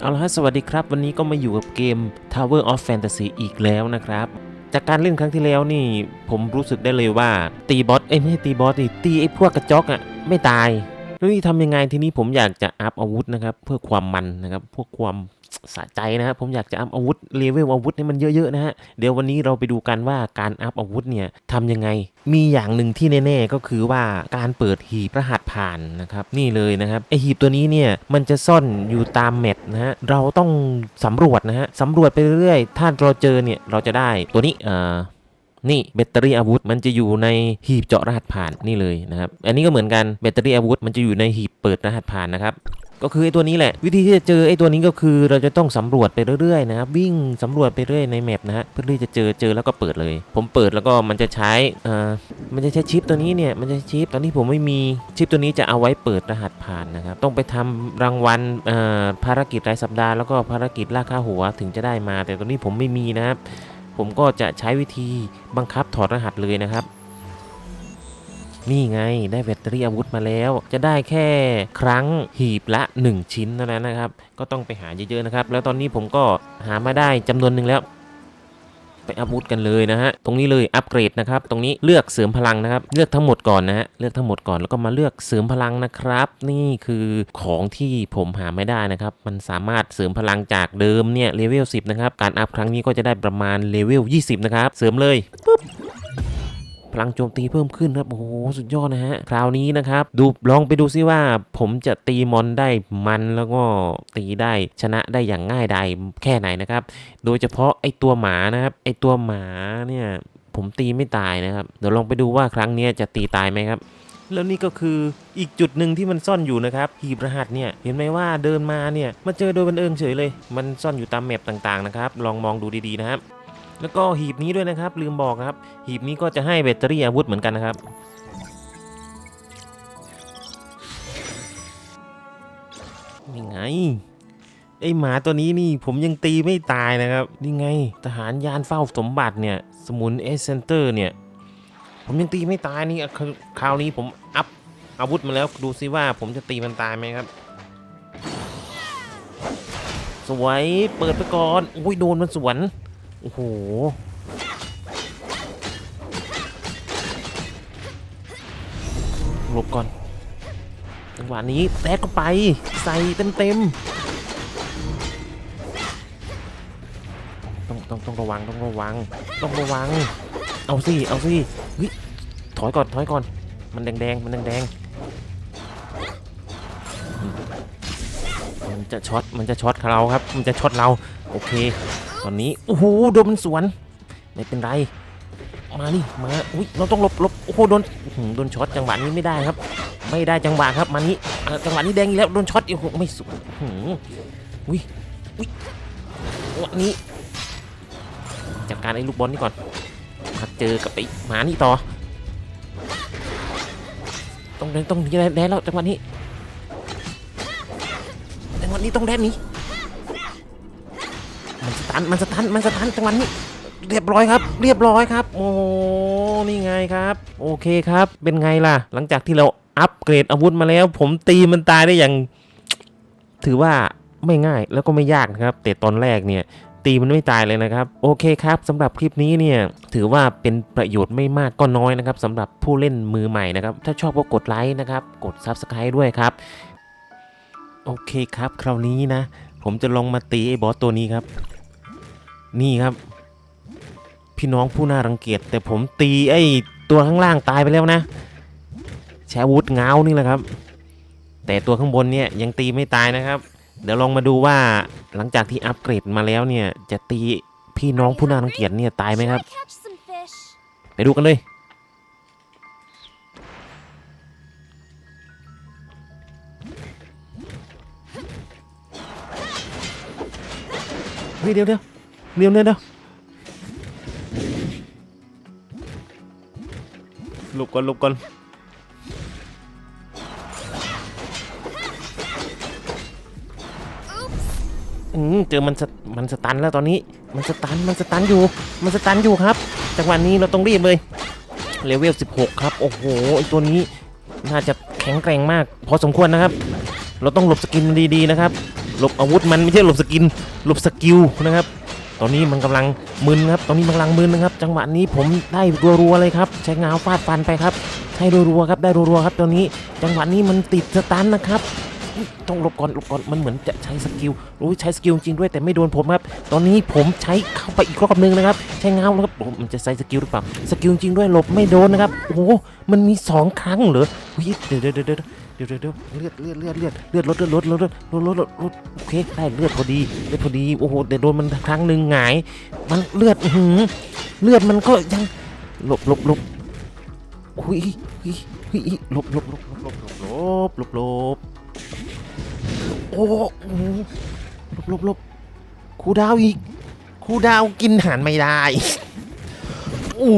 เอาละฮะสวัสดีครับ วันนี้ก็มาอยู่กับเกม Tower of Fantasy อีกแล้วนะครับ จากการเล่นครั้งที่แล้วนี่ ผมรู้สึกได้เลยว่า ตีบอสเอ้ยไม่ใช่ตีบอสดิตีไอ้พวกกระจอกอะไม่ตายแล้วนี่ทำยังไงทีนี้ผมอยากจะอัพอาวุธนะครับ เพื่อความมันนะครับ พวกความ สะใจนะครับผมอยากจะอัพอาวุธเลเวลอาวุธให้มันเยอะๆนะฮะเดี๋ยววันนี้เราไปดูกันว่าการอัพอาวุธเนี่ยทำยังไง มีอย่างหนึ่งที่แน่ๆก็คือว่าการเปิดหีบรหัสผ่านนะครับนี่เลยนะครับไอหีบตัวนี้เนี่ยมันจะซ่อนอยู่ตามแมปนะฮะเราต้องสำรวจนะฮะสำรวจไปเรื่อยๆถ้าเราเจอเนี่ยเราจะได้ตัวนี้เอ่อนี่แบตเตอรี่อาวุธมันจะอยู่ในหีบเจาะรหัสผ่านนี่เลยนะครับ อันนี้ก็เหมือนกันแบตเตอรี่อาวุธมันจะอยู่ในหีบเปิดรหัสผ่านนะครับ ก็คือไอ้ตัวนี้แหละ วิธีที่จะเจอไอ้ตัวนี้ก็คือเราจะต้องสำรวจไปเรื่อยๆนะครับวิ่งสำรวจไปเรื่อยในแมปนะฮะเพื่อที่จะเจอเจอแล้วก็เปิดเลย ผมเปิดแล้วก็มันจะใช้เอ่อมันจะใช้ชิปตัวนี้เนี่ยมันจะชิปตอนนี้ผมไม่มีชิปตัวนี้จะเอาไว้เปิดรหัสผ่านนะครับต้องไปทำรางวัลเอ่อภารกิจรายสัปดาห์แล้วก็ภารกิจล่าค่าหัวถึงจะได้มา แต่ตอนนี้ผมไม่มีนะครับผมก็จะใช้วิธีบังคับถอดรหัสเลยนะครับ นี่ไงได้แบตเตอรี่อาวุธมาแล้ว จะได้แค่ครั้งหีบละ 1 ชิ้นเท่านั้นนะครับ ก็ต้องไปหาเยอะๆนะครับ แล้วตอนนี้ผมก็หามาได้จำนวนหนึ่งแล้ว ไปอาวุธกันเลยนะฮะตรงนี้เลยอัปเกรดนะครับ ตรงนี้เลือกเสริมพลังนะครับ เลือกทั้งหมดก่อนนะฮะเลือกทั้งหมดก่อนแล้วก็มาเลือกเสริมพลังนะครับ นี่คือของที่ผมหาไม่ได้นะครับ มันสามารถเสริมพลังจากเดิมเนี่ยเลเวล10นะครับการอัพครั้งนี้ก็จะได้ประมาณเลเวล20นะครับเสริมเลยปุ๊บ ลังโจมตีเพิ่มขึ้นครับโอ้โหสุดยอดนะฮะคราวนี้นะครับดูลองไปดูซิว่าผมจะตีมอนได้มันแล้วก็ตีได้ชนะได้อย่างง่ายดายแค่ไหนนะครับ โดยเฉพาะไอตัวหมานะครับไอตัวหมาเนี่ยผมตีไม่ตายนะครับ เดี๋ยวลองไปดูว่าครั้งนี้จะตีตายไหมครับ แล้วนี่ก็คืออีกจุดหนึ่งที่มันซ่อนอยู่นะครับ หีบรหัสเนี่ย เห็นไหมว่าเดินมาเนี่ย มาเจอโดยบังเอิญเฉยเลย มันซ่อนอยู่ตามแมปต่างๆนะครับ ลองมองดูดีๆนะครับ แล้วก็หีบนี้ด้วยนะครับ ลืมบอกครับ หีบนี้ก็จะให้แบตเตอรี่อาวุธเหมือนกันนะครับนี่ไงไอหมาตัวนี้นี่ผมยังตีไม่ตายนะครับ นี่ไง ทหารยานเฝ้าสมบัติเนี่ย สมุนเอเซนเตอร์เนี่ย ผมยังตีไม่ตายนี่คราวนี้ผมอัพอาวุธมาแล้วดูซิว่าผมจะตีมันตายไหมครับ สวยเปิดไปก่อน อุ้ยโดนมันสวน อ้โห หลบก่อน จังหวะนี้แตกก็ไป ใส่เต็มเต็มๆต้องต้องต้องระวังต้องระวัง ต้องระวัง เอาสิเอาสิเฮ้ยถอยก่อนถอยก่อน มันแดงแดงๆมันแดงแดงๆมันจะช็อตมันจะช็อตเราครับ มันจะช็อตเรา โอเคตอนนี้โอ้โหโดนมันสวน ไม่เป็นไร มานี่มาอุ้ยเราต้องหลบหลบโอ้โหโดนโดนช็อตจังหวะนี้ไม่ได้ครับ ไม่ได้จังหวะครับมานี้จังหวะนี้แดงอีกแล้วโดนช็อตอ้โหไม่สวนอุ้ยอุ้ยวันนี้จัดการไอ้ลูกบอลนี่ก่อนมาเจอกับไอ้หมานี่ต่อต้องแดนต้องหนีแดนแล้วจังหวะนี้จังหวะนี้ต้องแดนนี้ ตันมันสตันมันสตันจังหวะนี้เรียบร้อยครับ เรียบร้อยครับ โอ้โหนี่ไงครับ โอเคครับ เป็นไงล่ะ หลังจากที่เราอัปเกรดอาวุธมาแล้ว ผมตีมันตายได้อย่าง ถือว่าไม่ง่ายแล้วก็ไม่ยากนะครับ แต่ตอนแรกเนี่ย ตีมันไม่ตายเลยนะครับ โอเคครับสำหรับคลิปนี้เนี่ย ถือว่าเป็นประโยชน์ไม่มากก็น้อยนะครับสำหรับผู้เล่นมือใหม่นะครับ ถ้าชอบก็กดไลค์นะครับ กด Subscribe ด้วยครับ โอเคครับ คราวนี้นะ ผมจะลองมาตีไอ้บอสตัวนี้ครับ นี่ครับ พี่น้องผู้น่ารังเกียจแต่ผมตีไอ้ตัวข้างล่างตายไปแล้วนะใช้วุธเงานี่แหละครับ แต่ตัวข้างบนเนี่ยยังตีไม่ตายนะครับ เดี๋ยวลองมาดูว่าหลังจากที่อัปเกรดมาแล้วเนี่ยจะตีพี่น้องผู้น่ารังเกียจเนี่ยตายไหมครับ ไปดูกันเลยเฮ้ยเดี๋ยวเดี๋ยว เดี๋ยวเดี๋ยวเดี๋ยวหลบก่อนหลบก่อนอืมเจอมันสมันสตันแล้วตอนนี้ มันสตันมันสตันอยู่ มันสตันอยู่ครับจังหวะนี้เราต้องรีบเลยเลเวล 16 ครับ โอ้โหไอตัวนี้น่าจะแข็งแกร่งมาก พอสมควรนะครับ เราต้องหลบสกินดีๆนะครับ หลบอาวุธมันไม่ใช่หลบสกิน หลบสกิลนะครับ ตอนนี้มันกำลังมึนครับ ตอนนี้มันกำลังมึนนะครับ จังหวะนี้ผมได้รัวๆเลยครับ ใช้งาฟาดฟันไปครับใช้รัวๆครับ ได้รัวๆครับ ตอนนี้ จังหวะนี้มันติดสตันนะครับ ต้องหลบก่อนหลบก่อน มันเหมือนจะใช้สกิลโอ้ยใช้สกิลจริงด้วยแต่ไม่โดนผมครับ ตอนนี้ผมใช้เข้าไปอีกรอบหนึงนะครับ ใช้เงาแล้วครับโอ้โหมันจะใช้สกิลหรือเปล่า สกิลจริงด้วยหลบไม่โดนนะครับ โอ้โหมันมีสองครั้งเหรอเฮ้ยเดี๋ยวเดี๋ยวเดี๋ยว เดี๋ยวเดี๋ยวเลือดเลือดเลือดเลือดเลือดลดเลือดลดลดลดลดลดลดลดโอเคได้เลือดพอดีเลือดพอดีโอ้โหแต่โดนมันครั้งหนึ่งหงาย มันเลือดหืมเลือดมันก็ยังหลบหลบหลบหุยหุยหุยหลบหลบหลบหลบหลบหลบหลบโอ้โหหลบหลบหลบครูดาวอีกครูดาวกินหันไม่ได้โอ้